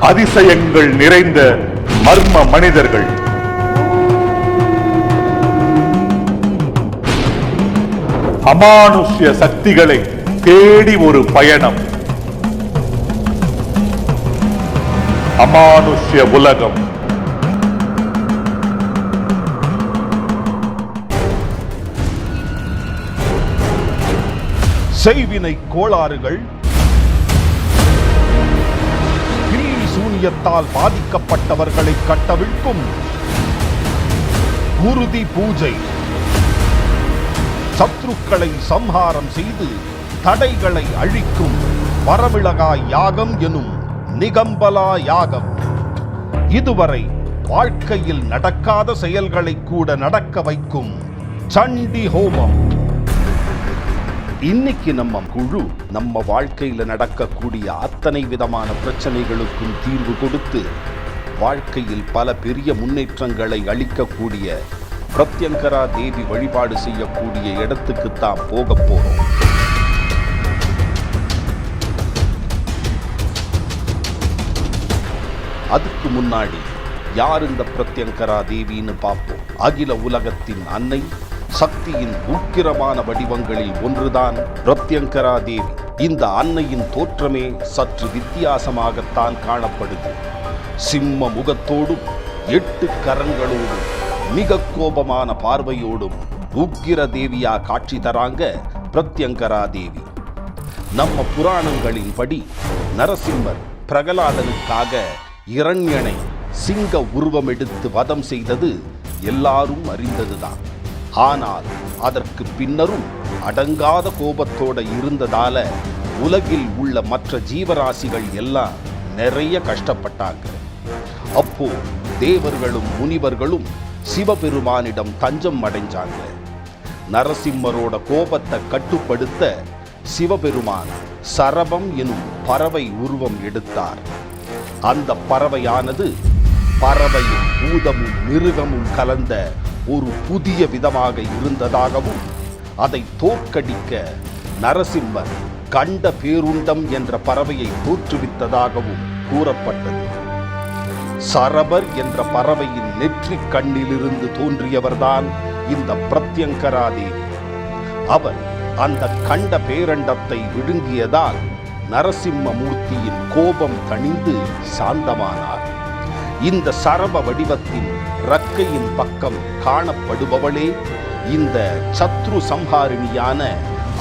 அதிசயங்கள் நிறைந்த மர்ம மனிதர்கள். அமானுஷ்ய சக்திகளை தேடி ஒரு பயணம். அமானுஷ்ய உலகம். செய்வினை கோளாறுகள் சூனியத்தால் பாதிக்கப்பட்டவர்களை கட்டவிழ்க்கும் குருதி பூஜை. சத்ருக்களை சம்ஹாரம் செய்து தடைகளை அழிக்கும் வரமிளகாய் யாகம் எனும் நிகம்பலா யாகம். இதுவரை வாழ்க்கையில் நடக்காத செயல்களை கூட நடக்க வைக்கும் சண்டி ஹோமம். இன்னைக்கு நம்ம குழு நம்ம வாழ்க்கையில நடக்கக்கூடிய அத்தனை விதமான பிரச்சனைகளுக்கும் தீர்வு கொடுத்து வாழ்க்கையில் பல பெரிய முன்னேற்றங்களை அளிக்கக்கூடிய பிரத்யங்கரா தேவி வழிபாடு செய்யக்கூடிய இடத்துக்கு தான் போக போகிறோம் அதுக்கு முன்னாடி யார் இந்த பிரத்யங்கரா தேவின்னு பார்ப்போம். அகில உலகத்தின் அன்னை சக்தியின் உக்கிரமான வடிவங்களில் ஒன்றுதான் பிரத்யங்கரா தேவி. இந்த அன்னையின் தோற்றமே சற்று வித்தியாசமாகத்தான் காணப்படுது. சிம்ம முகத்தோடும் எட்டு கரங்களோடும் மிக கோபமான பார்வையோடும் உக்கிர தேவியா காட்சி தராங்க பிரத்யங்கரா தேவி. நம்ம புராணங்களின்படி நரசிம்மர் பிரகலாதனுக்காக இரண்யனை சிங்க உருவம் எடுத்து வதம் செய்தது எல்லாரும் அறிந்ததுதான். ஆனால் அதற்கு பின்னரும் அடங்காத கோபத்தோட இருந்ததால உலகில் உள்ள மற்ற ஜீவராசிகள் எல்லாம் நிறைய கஷ்டப்பட்டாங்க. அப்போ தேவர்களும் முனிவர்களும் சிவபெருமானிடம் தஞ்சம் அடைஞ்சாங்க. நரசிம்மரோட கோபத்தை கட்டுப்படுத்த சிவபெருமான் சரபம் எனும் பறவை உருவம் எடுத்தார். அந்த பறவையானது பறவையும் பூதமும் மிருகமும் கலந்த ஒரு புதிய விதமாக இருந்ததாகவும் அதை தோற்கடிக்க நரசிம்மர் கண்ட பேருண்டம் என்ற பறவையை தோற்றுவித்ததாகவும் கூறப்பட்டது. சரபர் என்ற பறவையின் நெற்றிக் கண்ணிலிருந்து தோன்றியவர்தான் இந்த பிரத்யங்கரா தேவி அவர் அந்த கண்ட பேரண்டத்தை விழுங்கியதால் நரசிம்ம மூர்த்தியின் கோபம் தணிந்து சாந்தமானார். இந்த சரப வடிவத்தின் ரக்கையின் பக்கம் காணப்படுபவளே இந்த சத்ரு சம்ஹாரிணியான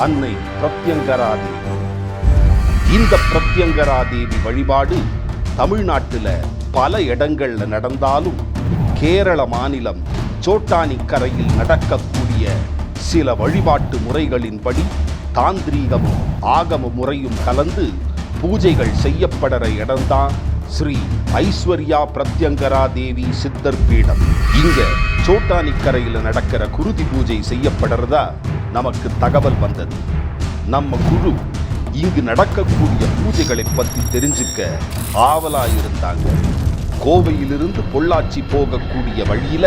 அன்னை பிரத்யங்கரா தேவி இந்த பிரத்யங்கரா தேவி வழிபாடு தமிழ்நாட்டில் பல இடங்கள்ல நடந்தாலும் கேரள மாநிலம் சோட்டானிக்கரையில் நடக்கக்கூடிய சில வழிபாட்டு முறைகளின்படி தாந்திரீகமும் ஆகம முறையும் கலந்து பூஜைகள் செய்யப்படுற இடம்தான் ஸ்ரீ ஐஸ்வர்யா பிரத்யங்கரா தேவி சித்தர் பீடம். இங்க சோட்டானிக்கரையில் நடக்கிற குருதி பூஜை செய்யப்படுறதா நமக்கு தகவல் வந்தது. நம்ம குழு இங்கு நடக்கக்கூடிய பூஜைகளை பற்றி தெரிஞ்சுக்க ஆவலாக இருந்தாங்க. கோவையிலிருந்து பொள்ளாச்சி போகக்கூடிய வழியில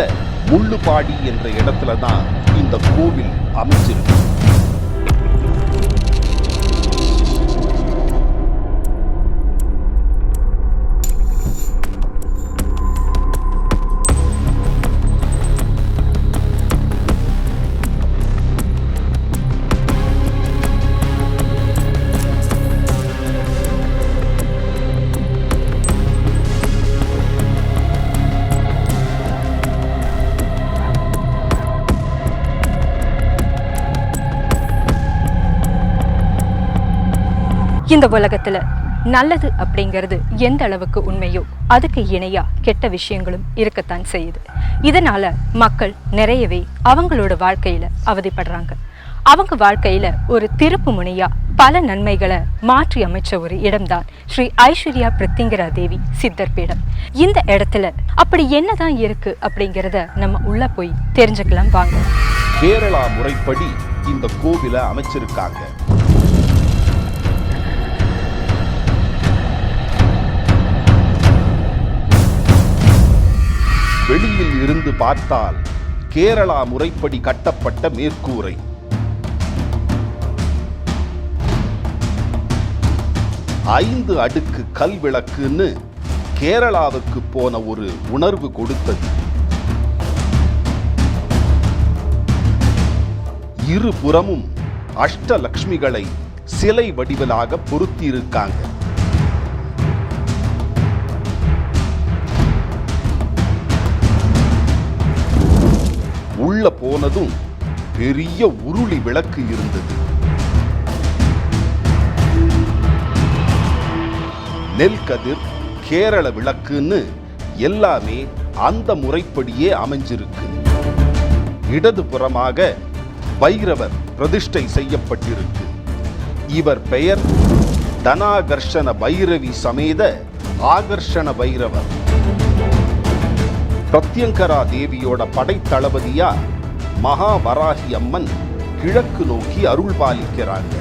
முள்ளுபாடி என்ற இடத்துல தான் இந்த கோவில் அமைச்சிருக்கு இந்த உலகத்துல நல்லது அப்படிங்கிறது எந்த அளவுக்கு உண்மையோ அதுக்கு இணையா கெட்ட விஷயங்களும் இருக்கத்தான் செய்யுது. இதனால மக்கள் நிறையவே அவங்களோட வாழ்க்கையில அவதிப்படுறாங்க. அவங்க வாழ்க்கையில ஒரு திருப்பு முனையா பல நன்மைகளை மாற்றி அமைச்ச ஒரு இடம்தான் ஸ்ரீ ஐஸ்வர்யா பிரத்திங்கரா தேவி சித்தர் பீடம். இந்த இடத்துல அப்படி என்னதான் இருக்கு அப்படிங்கிறத நம்ம உள்ள போய் தெரிஞ்சுக்கலாம் வாங்க. கேரளா முறைப்படி இந்த கோவிலை அமைச்சிருக்காங்க. இருந்து பார்த்தால் கேரளா முறைப்படி கட்டப்பட்ட மேற்கூரை. ஐந்து அடுக்கு கல் விளக்குன்னு கேரளாவுக்கு போன ஒரு உணர்வு கொடுத்தது. இருபுறமும் அஷ்டலக்ஷ்மிகளை சிலை வடிவிலாக பொருத்தியிருக்காங்க. உள்ள போனதும் பெரிய உருளி விளக்கு இருந்தது. நெல் கதிர் கேரள விளக்குன்னு எல்லாமே அந்த முறைப்படியே அமைஞ்சிருக்கு. இடதுபுறமாக பைரவர் பிரதிஷ்டை செய்யப்பட்டிருக்கு. இவர் பெயர் தனாகர்ஷண பைரவி சமேத ஆகர்ஷண பைரவர். பிரத்யங்கரா தேவியோட படைத்தளபதியா மகாவராகி அம்மன் கிழக்கு நோக்கி அருள் பாலிக்கிறாங்க.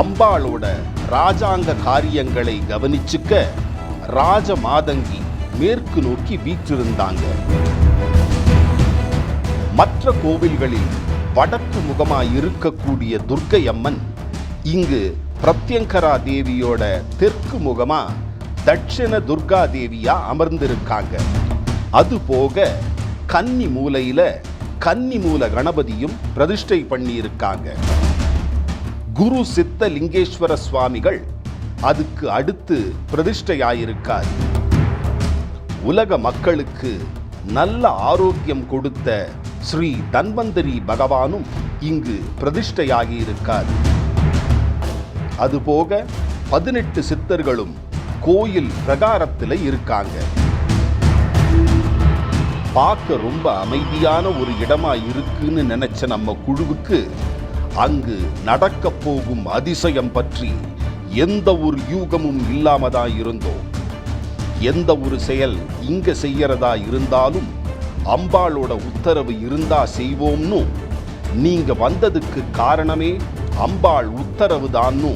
அம்பாளோட ராஜாங்க காரியங்களை கவனிச்சுக்க ராஜ மாதங்கி மேற்கு நோக்கி வீற்றிருந்தாங்க. மற்ற கோவில்களில் வடக்கு முகமாய் இருக்கக்கூடிய துர்க்கை அம்மன் இங்கு பிரத்யங்கரா தேவியோட தெற்கு முகமா தட்சிண துர்கா தேவியா அமர்ந்திருக்காங்க. அது போக கன்னி மூலையில கன்னி மூல கணபதியும் பிரதிஷ்டை பண்ணியிருக்காங்க. குரு சித்த லிங்கேஸ்வர சுவாமிகள் அதுக்கு அடுத்து பிரதிஷ்டையாயிருக்கார். உலக மக்களுக்கு நல்ல ஆரோக்கியம் கொடுத்த ஸ்ரீ தன்வந்தரி பகவானும் இங்கு பிரதிஷ்டையாகி இருக்கார் அதுபோக பதினெட்டு சித்தர்களும் கோயில் பிரகாரத்தில் இருக்காங்க. பார்க்க ரொம்ப அமைதியான ஒரு இடமா இருக்குன்னு நினைச்ச நம்ம குழுவுக்கு அங்கு நடக்க போகும் அதிசயம் பற்றி எந்த ஒரு யூகமும் இல்லாம தான் இருந்தோம். எந்த ஒரு செயல் இங்க செய்யறதா இருந்தாலும் அம்பாளோட உத்தரவு இருந்தா செய்வோம்னு நீங்க வந்ததுக்கு காரணமே அம்பாள் உத்தரவு தான்னு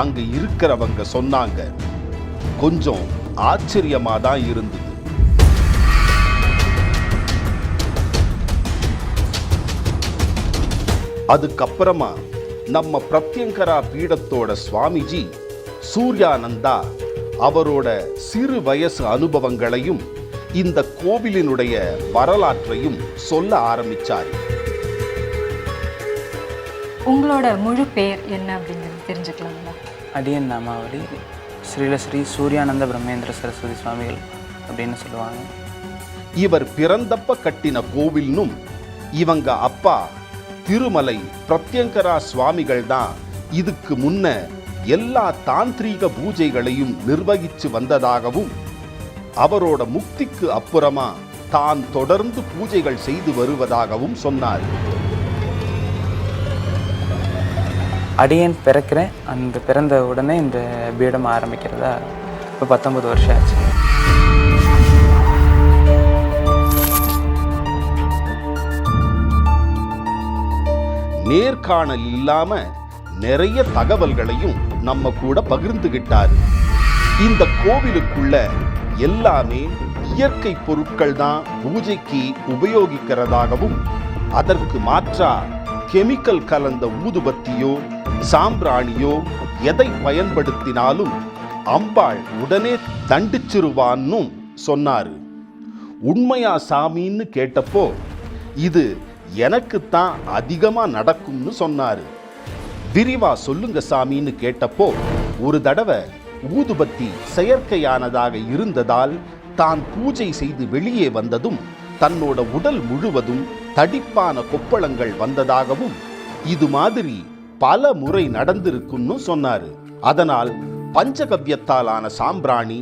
அங்கு இருக்கிறவங்க சொன்னாங்க. கொஞ்சம் ஆச்சரியமா தான் இருந்தது. அதுக்கப்புறமா நம்ம பிரத்யங்கரா பீடத்தோட சுவாமிஜி சூர்யானந்தா அவரோட சிறு வயசு அனுபவங்களையும் இந்த கோவிலினுடைய வரலாற்றையும் சொல்ல ஆரம்பிச்சார். உங்களோட முழு பெயர் என்ன அப்படிங்கிறது தெரிஞ்சுக்கலாங்களா? அடியன் நாமாவளி ஸ்ரீல ஸ்ரீ சூர்யானந்த பிரம்மேந்திர சரஸ்வதி சுவாமிகள் அப்படின்னு சொல்லுவாங்க. இவர் பிறந்தப்ப கட்டின கோவில்னும் இவங்க அப்பா திருமலை பிரத்யங்கரா சுவாமிகள் தான் இதுக்கு முன்ன எல்லா தாந்திரீக பூஜைகளையும் நிர்வகிச்சு வந்ததாகவும் அவரோட முக்திக்கு அப்புறமா தான் தொடர்ந்து பூஜைகள் செய்து வருவதாகவும் சொன்னார். அடியேன் பிறக்கிறேன். அந்த பிறந்த உடனே இந்த பீடம் ஆரம்பிக்கிறதா? இப்போ பத்தொம்பது வருஷம் ஆச்சு. நேர்காணல் இல்லாம நிறைய தகவல்களையும் நம்ம கூட பகிர்ந்துகிட்டார். இந்த கோவிலுக்குள்ள எல்லாமே இயற்கை பொருட்கள் தான் பூஜைக்கு உபயோகிக்கிறதாகவும் அதற்கு மாற்றா கெமிக்கல் கலந்த ஊதுபத்தியோ சாம்பிராணியோ எதை பயன்படுத்தினாலும் அம்பாள் உடனே தண்டிச்சிருவான்னும் சொன்னாரு. உண்மையா சாமின்னு கேட்டப்போ இது எனக்குத்தான் அதிகமாக நடக்கும்னு சொன்னார். விரிவா சொல்லுங்க சாமின்னு கேட்டப்போ ஒரு தடவை ஊதுபத்தி செயற்கையானதாக இருந்ததால் தான் பூஜை செய்து வெளியே வந்ததும் தன்னோட உடல் முழுவதும் தடிப்பான கொப்பளங்கள் வந்ததாகவும் இது மாதிரி பல முறை நடந்திருக்கும்னு சொன்னார். அதனால் பஞ்சகவ்யத்தாலான சாம்பிராணி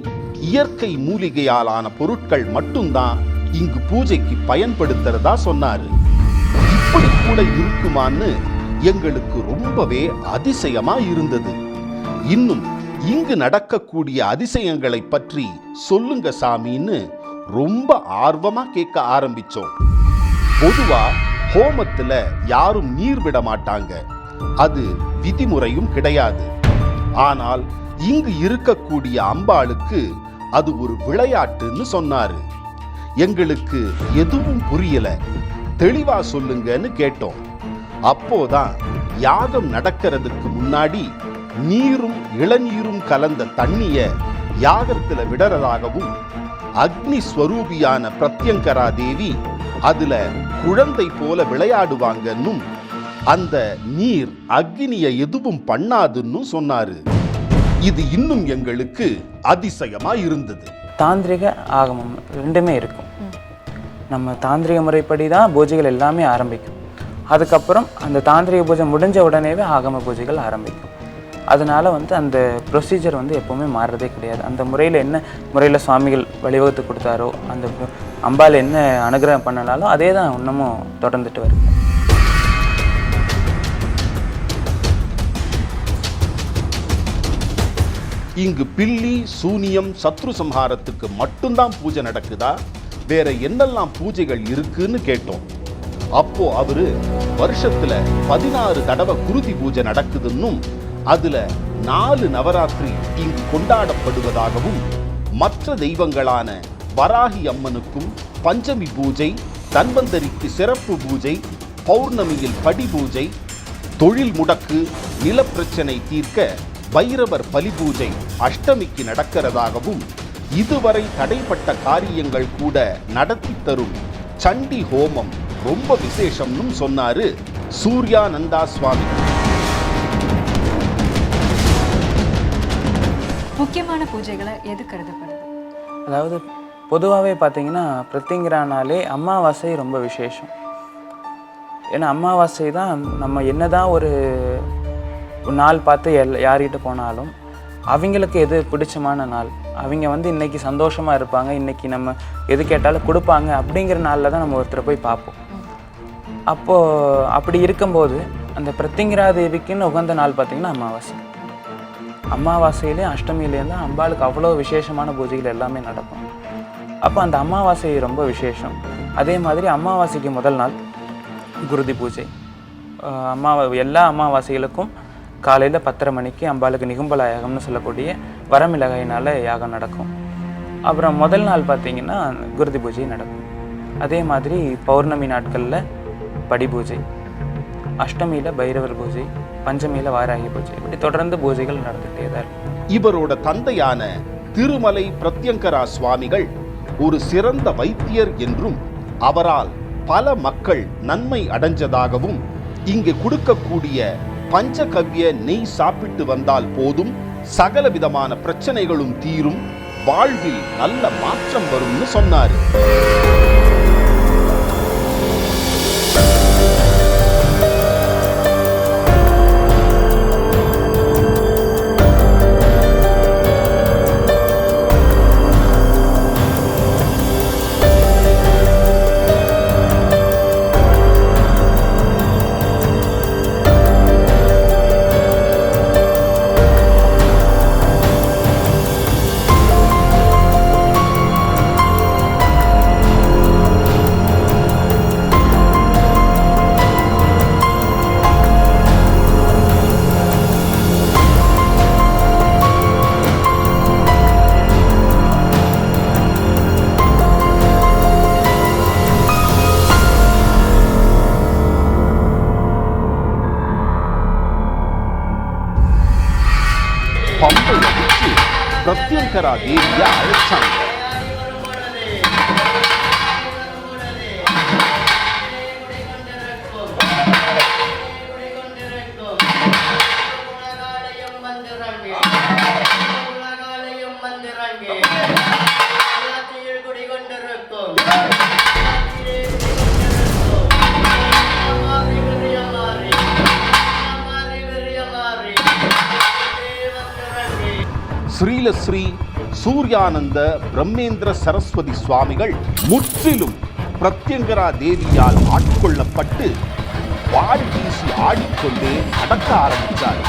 இயற்கை மூலிகையாலான பொருட்கள் மட்டும்தான் இங்கு பூஜைக்கு பயன்படுத்துறதா சொன்னாரு. இப்படி கூட இருக்குமான்னு எங்களுக்கு ரொம்பவே அதிசயமா இருந்தது. இன்னும் இங்கு நடக்கக்கூடிய அதிசயங்களை பற்றி சொல்லுங்க சாமின்னு ரொம்ப ஆர்வமா கேட்க ஆரம்பிச்சோம். பொதுவா ஹோமத்துல யாரும் நீர் விட மாட்டாங்க அது விதிமுறையும் கிடையாது. ஆனால் இங்கு இருக்கக்கூடிய அம்பாளுக்கு அது ஒரு விளையாட்டுன்னு சொன்னாரு. எங்களுக்கு எதுவும் புரியல. தெளிவா சொல்லுங்கன்னு கேட்டோம். அப்போதான் யாகம் நடக்கிறதுக்கு முன்னாடி நீரும் இளநீரும் கலந்த தண்ணிய யாகத்துல விடறதாகவும் அக்னி ஸ்வரூபியான பிரத்யங்கரா தேவி அதுல குழந்தை போல விளையாடுவாங்கன்னும் அந்த நீர் அக்னியை எதுவும் பண்ணாதுன்னு சொன்னாரு. இது இன்னும் எங்களுக்கு அதிசயமா இருந்தது. தாந்திரிக ஆகமம் ரெண்டுமே இருக்கும். நம்ம தாந்திரிக முறைப்படி தான் பூஜைகள் எல்லாமே ஆரம்பிக்கும். அதுக்கப்புறம் அந்த தாந்திரிக பூஜை முடிஞ்ச உடனேவே ஆகம பூஜைகள் ஆரம்பிக்கும். அதனால் வந்து அந்த ப்ரொசீஜர் வந்து எப்போவுமே மாறுறதே கிடையாது. அந்த முறையில் என்ன முறையில் சுவாமிகள் வழிவகுத்து கொடுத்தாரோ அந்த அம்பால் என்ன அனுகிரகம் பண்ணனாலும் அதே தான் இன்னமும் தொடர்ந்துட்டு வருது. இங்கு பில்லி சூனியம் சத்ரு சம்ஹாரத்துக்கு மட்டும்தான் பூஜை நடக்குதா? வேற என்னெல்லாம் பூஜைகள் இருக்குன்னு கேட்டோம். அப்போ அவரு வருஷத்துல பதினாறு தடவை குருதி பூஜை நடக்குதுன்னும் அதுல நாலு நவராத்திரி இங்கு கொண்டாடப்படுவதாகவும் மற்ற தெய்வங்களான வராகி அம்மனுக்கும் பஞ்சமி பூஜை தன்வந்தரிக்கு சிறப்பு பூஜை பௌர்ணமியில் படி பூஜை தொழில் முடக்கு நிலப்பிரச்சனை தீர்க்க பைரவர் பலி பூஜை அஷ்டமிக்கு நடக்கிறதாகவும் இதுவரை தடைப்பட்ட காரியங்கள் கூட நடத்தி தரும் சண்டி ஹோமம் ரொம்ப விசேஷம்னு சொன்னாரு சூர்யானந்தா சுவாமி. முக்கியமான பூஜைகளை எது கருதப்படுது? அதாவது பொதுவாகவே பார்த்தீங்கன்னா பிரத்திங்கரானாலே அமாவாசை ரொம்ப விசேஷம். ஏன்னா அமாவாசை தான் நம்ம என்னதான் ஒரு நாள் பார்த்து எல் யார்கிட்ட போனாலும் அவங்களுக்கு எது பிடிச்சமான நாள் அவங்க வந்து இன்னைக்கு சந்தோஷமாக இருப்பாங்க இன்றைக்கி நம்ம எது கேட்டாலும் கொடுப்பாங்க அப்படிங்கிற நாளில் தான் நம்ம ஒருத்தரை போய் பார்ப்போம். அப்போது அப்படி இருக்கும்போது அந்த பிரத்திங்கிரா தேவிக்குன்னு உகந்த நாள் பார்த்திங்கன்னா அமாவாசை. அமாவாசையிலேயும் அஷ்டமியிலேயும் தான் அம்பாளுக்கு அவ்வளோ விசேஷமான பூஜைகள் எல்லாமே நடக்கும். அப்போ அந்த அமாவாசை ரொம்ப விசேஷம். அதே மாதிரி அமாவாசைக்கு முதல் நாள் குருதி பூஜை. ஆஹ் அமாவா எல்லா அமாவாசைகளுக்கும் காலையில் பத்தரை மணிக்கு அம்பாளுக்கு நிகும்பல யாகம்னு சொல்லக்கூடிய வரமிளகாயினால் யாகம் நடக்கும். அப்புறம் முதல் நாள் பார்த்தீங்கன்னா குருதி பூஜை நடக்கும். அதே மாதிரி பௌர்ணமி நாட்களில் படி பூஜை அஷ்டமியில் பைரவர் பூஜை பஞ்சமியில் வாராகி பூஜை இப்படி தொடர்ந்து பூஜைகள் நடந்துகிட்டே தான் இருக்கும் இவரோட தந்தையான திருமலை பிரத்யங்கரா சுவாமிகள் ஒரு சிறந்த வைத்தியர் என்றும் அவரால் பல மக்கள் நன்மை அடைஞ்சதாகவும் இங்கு கொடுக்கக்கூடிய பஞ்சகவ்ய நெய் சாப்பிட்டு வந்தால் போதும். சகல விதமான பிரச்சனைகளும் தீரும். வாழ்வில் நல்ல மாற்றம் வரும்னு சொன்னாரு. பம்பை அடிச்சு பிரத்யங்கரா தேவிய அழைச்சாங்க ஸ்ரீ சூர்யானந்த பிரம்மேந்திர சரஸ்வதி சுவாமிகள் முற்றிலும் பிரத்யங்கரா தேவியால் ஆட்கொள்ளப்பட்டு வாழ் வீசி ஆடிக்கொண்டே நடக்க ஆரம்பித்தார்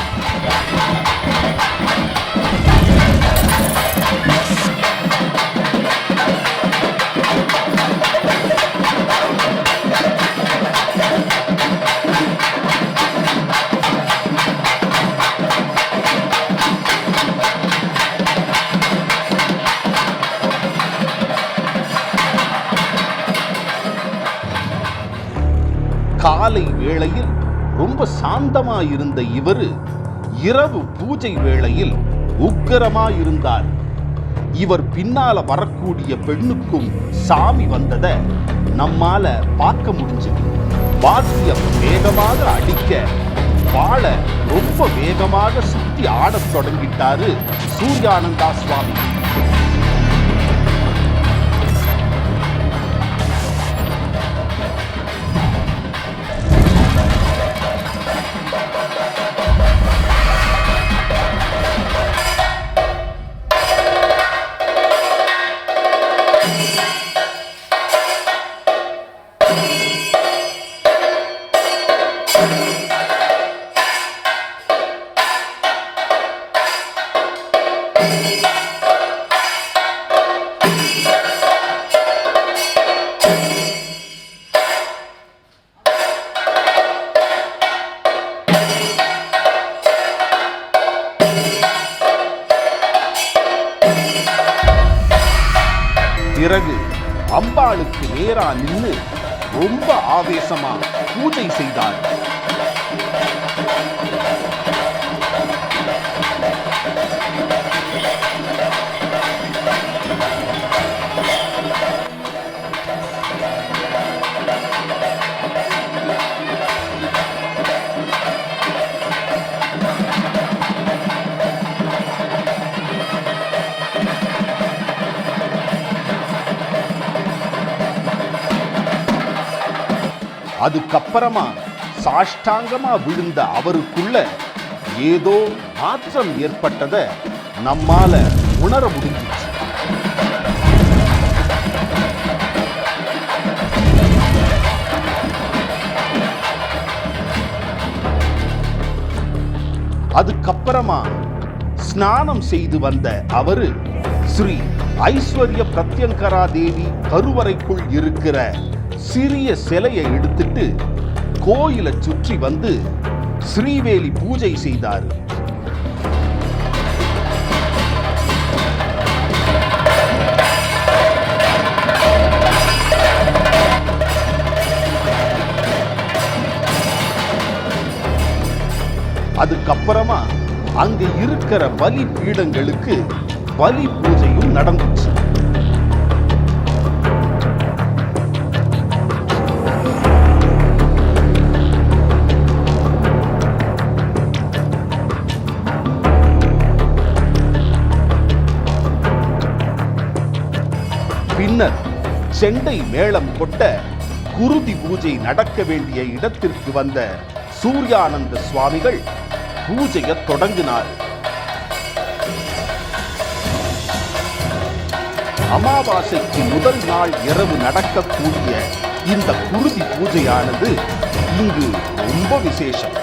சாந்தமாயிருந்த இவர் இருந்த இரவு பூஜை வேளையில் உக்கிரமாயிருந்தார். இவர் பின்னால வரக்கூடிய பெண்ணுக்கும் சாமி வந்தத நம்மால பார்க்க முடிஞ்சது. வாத்தியம் வேகமாக அடிக்க வாழ ரொம்ப வேகமாக சுத்தி ஆடத் தொடங்கிட்டாரு சூர்யானந்தா சுவாமி. பூஜை செய்தார். அதுக்கப்புறமா சாஷ்டாங்கமா விழுந்த அவருக்குள்ள ஏதோ மாற்றம் ஏற்பட்டத நம்மால உணர முடிஞ்சிச்சு. அதுக்கப்புறமா ஸ்நானம் செய்து வந்த அவரு ஸ்ரீ ஐஸ்வர்ய பிரத்யங்கரா தேவி கருவறைக்குள் இருக்கிற சிறிய சிலையை எடுத்துட்டு கோயிலை சுற்றி வந்து ஸ்ரீவேலி பூஜை செய்தார். அதுக்கப்புறமா அங்க இருக்கிற பலி பீடங்களுக்கு பலி பூஜையும் நடந்துச்சு. பின்னர் செண்டை மேளம் கொட்ட குருதி பூஜை நடக்க வேண்டிய இடத்திற்கு வந்த சூர்யானந்த சுவாமிகள் பூஜையை தொடங்கினார். அமாவாசைக்கு முதல் நாள் இரவு நடக்கக்கூடிய இந்த குருதி பூஜையானது இங்கு ரொம்ப விசேஷம்.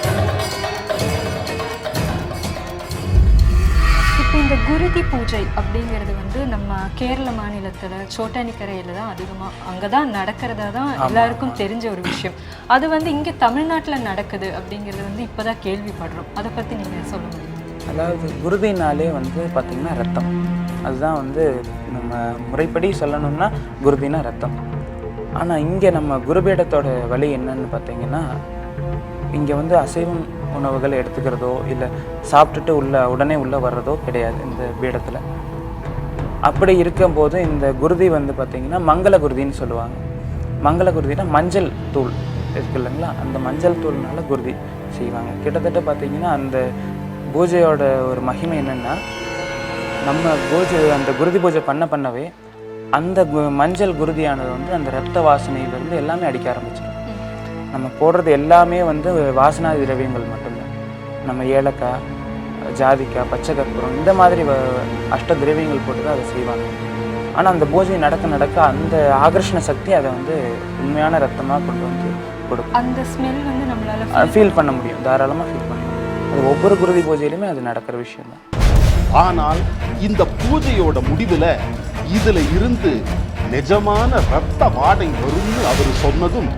இந்த குருதி பூஜை அப்படிங்கிறது வந்து நம்ம கேரள மாநிலத்தில் சோட்டானிக்கரையில் தான் அதிகமாக அங்கே தான் நடக்கிறதா தான் எல்லாருக்கும் தெரிஞ்ச ஒரு விஷயம். அது வந்து இங்கே தமிழ்நாட்டில் நடக்குது அப்படிங்கிறது வந்து இப்போ தான் கேள்விப்படுறோம். அதை பற்றி நீங்கள் சொல்ல முடியும் அதாவது குருதினாலே வந்து பார்த்திங்கன்னா ரத்தம். அதுதான் வந்து நம்ம முறைப்படி சொல்லணும்னா குருதினா ரத்தம். ஆனால் இங்கே நம்ம குருபீடத்தோட வழி என்னன்னு பார்த்தீங்கன்னா இங்கே வந்து அசைவம் உணவுகள் எடுத்துக்கிறதோ இல்லை சாப்பிட்டுட்டு உள்ள உடனே உள்ளே வர்றதோ கிடையாது இந்த பீடத்தில். அப்படி இருக்கும்போது இந்த குருதி வந்து பார்த்திங்கன்னா மங்கள குருதின்னு சொல்லுவாங்க. மங்கள குருதினா மஞ்சள் தூள் இருக்கு இல்லைங்களா? அந்த மஞ்சள் தூள்னால குருதி செய்வாங்க. கிட்டத்தட்ட பார்த்தீங்கன்னா அந்த பூஜையோட ஒரு மகிமை என்னென்னா நம்ம பூஜை அந்த குருதி பூஜை பண்ண பண்ணவே அந்த கு- மஞ்சள் குருதியானது வந்து அந்த ரத்த வாசனையிலேருந்து எல்லாமே அடிக்க ஆரம்பிச்சு நம்ம போடுறது எல்லாமே வந்து வாசனாதி திரவியங்கள் மட்டும்தான். நம்ம ஏலக்காய் ஜாதிக்காய் பச்சை கற்பூரம் இந்த மாதிரி வ- அஷ்ட திரவியங்கள் போட்டு தான் அதை செய்வாங்க. ஆனால் அந்த பூஜை நடக்க நடக்க அந்த ஆகர்ஷண சக்தி அதை வந்து உண்மையான ரத்தமாக கொண்டு வந்து கொடுக்கும். அந்த ஸ்மெல் வந்து நம்மளால ஃபீல் பண்ண முடியும். தாராளமாக ஃபீல் பண்ண முடியும். அது ஒவ்வொரு குருதி பூஜையிலுமே அது நடக்கிற விஷயம் தான் ஆனால் இந்த பூஜையோட முடிவுல இதுல இருந்து நிஜமான ரத்த வாடை வரும்னு அவர் சொன்னதும்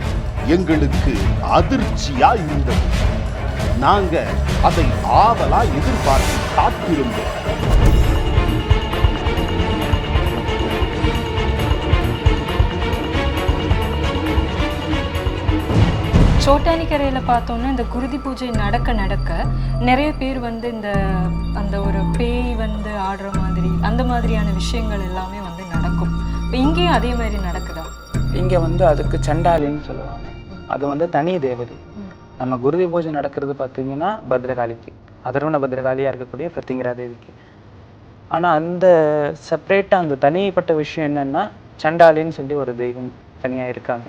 எங்களுக்கு அதிர்ச்சியா இருந்தது நாங்க அதை ஆவலா எதிர்பார்த்து காத்திருந்தோம். சோட்டானிக்கரையில் பார்த்தோன்னா இந்த குருதி பூஜை நடக்க நடக்க நிறைய பேர் வந்து இந்த அந்த ஒரு பேய் வந்து ஆடுற மாதிரி அந்த மாதிரியான விஷயங்கள் எல்லாமே வந்து நடக்கும். இப்போ இங்கேயும் அதே மாதிரி நடக்குதா? இங்கே வந்து அதுக்கு சண்டாலின்னு சொல்லுவாங்க. அது வந்து தனி தேவதை. நம்ம குருதி பூஜை நடக்கிறது பார்த்தீங்கன்னா பத்ரகாளிக்கு. அதர்வண பத்ரகாளியாக இருக்கக்கூடிய பிரத்திங்கரா தேவிக்கு. ஆனால் அந்த செப்பரேட்டாக அந்த தனிப்பட்ட விஷயம் என்னன்னா சண்டாலின்னு சொல்லி ஒரு தெய்வம் தனியாக இருக்காங்க.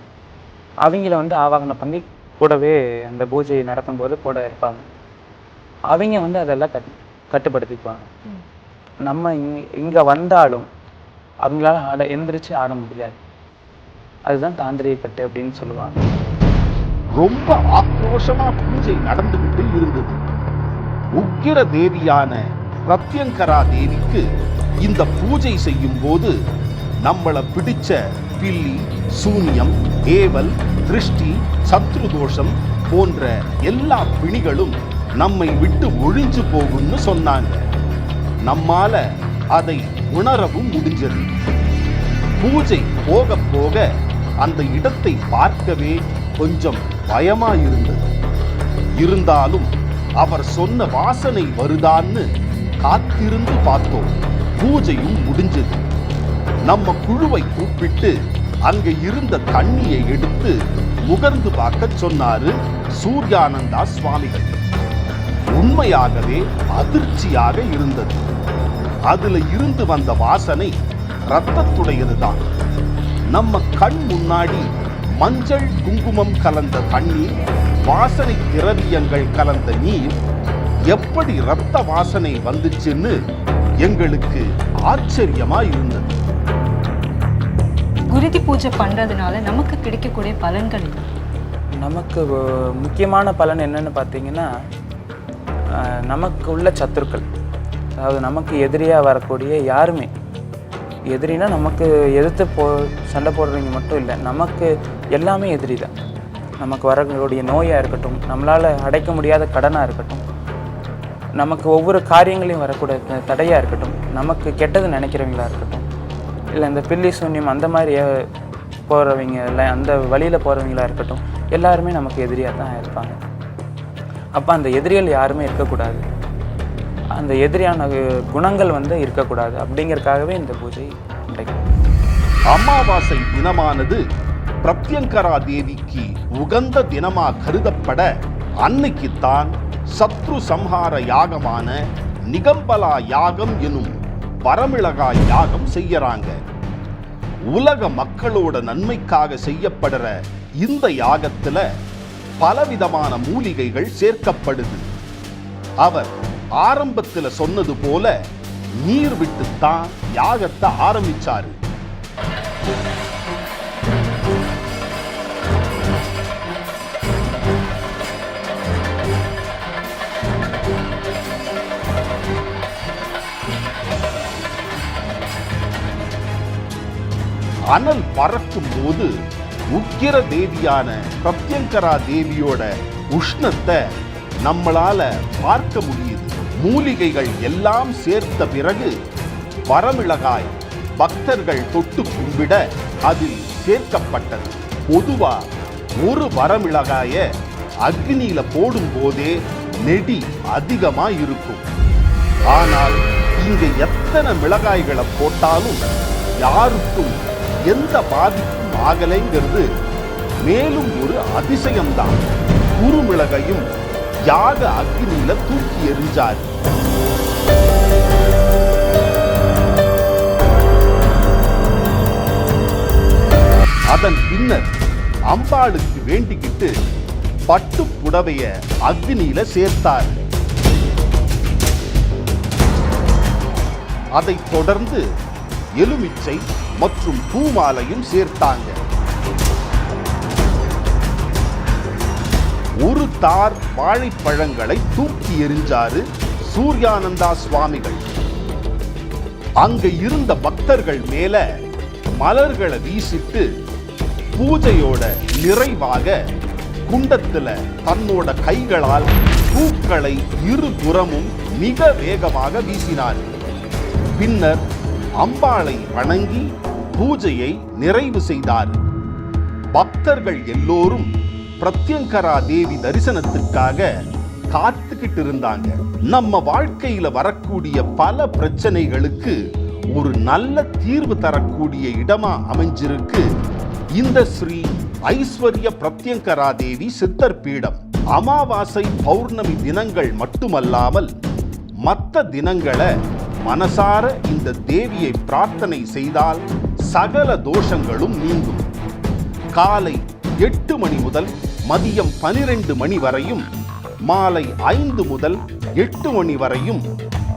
அவங்கள வந்து ஆவாகனம் பண்ணி கூடவே அந்த பூஜை நடக்கும்போது கூட இருப்பாங்க. அவங்க வந்து அதெல்லாம் கட் கட்டுப்படுத்திக்குவாங்க. நம்ம இங்க இங்கே வந்தாலும் அவங்களால ஆட எந்திரிச்சு ஆட முடியாது. அதுதான் தாந்திரிக கட்டு அப்படின்னு சொல்லுவாங்க. ரொம்ப ஆக்ரோஷமா பூஜை நடந்துகிட்டு இருந்தது. உக்கிர தேவியான பிரத்யங்கரா தேவிக்கு இந்த பூஜை செய்யும் போது நம்மளை பிடிச்ச பில்லி சூன்யம் ஏவல் திருஷ்டி சத்ரு தோஷம் போன்ற எல்லா பிணிகளும் நம்மை விட்டு ஒழிஞ்சு போகும்னு சொன்னாங்க. நம்மால அதை உணரவும் முடிஞ்சது. பூஜை போக போக அந்த இடத்தை பார்க்கவே கொஞ்சம் பயமா இருந்தது இருந்தாலும் அவர் சொன்ன வாசனை வருதான்னு காத்திருந்து பார்த்தோம். பூஜையும் முடிஞ்சது. நம்ம குழுவை கூப்பிட்டு அங்க இருந்த தண்ணியை எடுத்து முகர்ந்து பார்க்க சொன்னாரு சூர்யானந்தா சுவாமிகள். உண்மையாகவே அதிர்ச்சியாக இருந்தது. அதுல இருந்து வந்த வாசனை ரத்தத்துடையதுதான். நம்ம கண் முன்னாடி மஞ்சள் குங்குமம் கலந்த தண்ணீர் வாசனை திரவியங்கள் கலந்த நீர் எப்படி ரத்த வாசனை வந்துச்சுன்னு எங்களுக்கு ஆச்சரியமா இருந்தது குருதி பூஜை பண்ணுறதுனால நமக்கு கிடைக்கக்கூடிய பலன்கள்? நமக்கு முக்கியமான பலன் என்னன்னு பார்த்தீங்கன்னா நமக்கு உள்ள சத்துருக்கள் அதாவது நமக்கு எதிரியாக வரக்கூடிய யாருமே எதிரினா நமக்கு எதிர்த்து போ சண்டை போடுறவங்க மட்டும் இல்லை நமக்கு எல்லாமே எதிரி தான். நமக்கு வரக்கூடிய நோயாக இருக்கட்டும் நம்மளால் அடைக்க முடியாத கடனாக இருக்கட்டும் நமக்கு ஒவ்வொரு காரியங்களையும் வரக்கூடிய தடையாக இருக்கட்டும் நமக்கு கெட்டது நினைக்கிறவங்களா இருக்கட்டும் இல்லை இந்த பில்லி சூன்யம் அந்த மாதிரி போகிறவங்க இல்லை அந்த வழியில் போகிறவங்களா இருக்கட்டும் எல்லாருமே நமக்கு எதிரியாக தான் இருப்பாங்க. அப்போ அந்த எதிரிகள் யாருமே இருக்கக்கூடாது. அந்த எதிரியான குணங்கள் வந்து இருக்கக்கூடாது அப்படிங்கிறதுக்காகவே இந்த பூஜை அமாவாசை தினமானது பிரத்யங்கரா தேவிக்கு உகந்த தினமா கருதப்பட அன்னைக்குத்தான் சத்ரு சம்ஹார யாகமான நிகம்பலா யாகம் எனும் வரமிளகா யாகம் செய்யறாங்க. உலக மக்களோட நன்மைக்காக செய்யப்படுற இந்த யாகத்துல பலவிதமான மூலிகைகள் சேர்க்கப்படுது. அவர் ஆரம்பத்துல சொன்னது போல நீர் விட்டுத்தான் யாகத்தை ஆரம்பிச்சாரு. அனல் பறக்கும் போது உக்கிர தேவியான பிரத்யங்கரா தேவியோட உஷ்ணத்தை நம்மளால பார்க்க முடியும் மூலிகைகள் எல்லாம் சேர்த்த பிறகு வரமிளகாய் பக்தர்கள் தொட்டு கும்பிட அதில் சேர்க்கப்பட்டது. பொதுவா ஒரு வரமிளகாய அக்னியில போடும் போதே நெடி அதிகமா இருக்கும் ஆனால் இங்க எத்தனை மிளகாய்களை போட்டாலும் யாருக்கும் எந்த பாதிப்பும் ஆகலைங்கிறது மேலும் ஒரு அதிசயம்தான். குறுமிளகையும் யாக அக்னியில தூக்கி எறிஞ்சார். அதன் பின்னர் அம்பாளுக்கு வேண்டிக்கிட்டு பட்டு புடவைய அக்னியில சேர்த்தார். அதைத் தொடர்ந்து எலுமிச்சை மற்றும் பூமாலையும் சேர்த்தாங்க. ஒரு தார் வாழைப்பழங்களை தூக்கி எறிஞ்சாரு சூர்யானந்தா சுவாமிகள். அங்க இருந்த பக்தர்கள் மேல மலர்களை வீசிட்டு பூஜையோட நிறைவாக குண்டத்துல தன்னோட கைகளால் பூக்களை இருபுறமும் மிக வேகமாக வீசினார். பின்னர் அம்பாளை வணங்கி பூஜையை நிறைவு செய்தார். பக்தர்கள் எல்லோரும் பிரத்யங்கரா தேவி தரிசனத்துக்காக காத்துக்கிட்டு இருந்தாங்க நம்ம வாழ்க்கையில வரக்கூடிய பல பிரச்சனைகளுக்கு ஒரு நல்ல தீர்வு தரக்கூடிய இடமா அமைஞ்சிருக்கு இந்த ஸ்ரீ ஐஸ்வர்ய பிரத்யங்கரா தேவி சித்தர் பீடம். அமாவாசை பௌர்ணமி தினங்கள் மட்டுமல்லாமல் மற்ற தினங்களை மனசார இந்த தேவியை பிரார்த்தனை செய்தால் சகல தோஷங்களும் நீங்கும். காலை எட்டு மணி முதல் மதியம் பனிரெண்டு மணி வரையும் மாலை ஐந்து முதல் எட்டு மணி வரையும்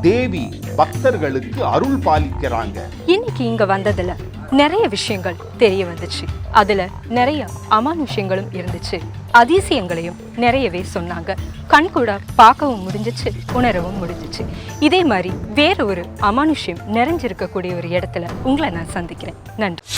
தேவி பக்தர்களுக்கு அருள் பாலிக்கிறாங்க. இன்னைக்கு இங்க வந்ததுல நிறைய விஷயங்கள் தெரிய வந்துச்சு. அதுல நிறைய அமானுஷ்யங்களும் இருந்துச்சு. அதிசயங்களையும் நிறையவே சொன்னாங்க. கண் கூட பார்க்கவும் முடிஞ்சிச்சு உணரவும் முடிஞ்சிச்சு. இதே மாதிரி வேற ஒரு அமானுஷ்யம் நிறைஞ்சிருக்கக்கூடிய ஒரு இடத்துல உங்களை நான் சந்திக்கிறேன். நன்றி.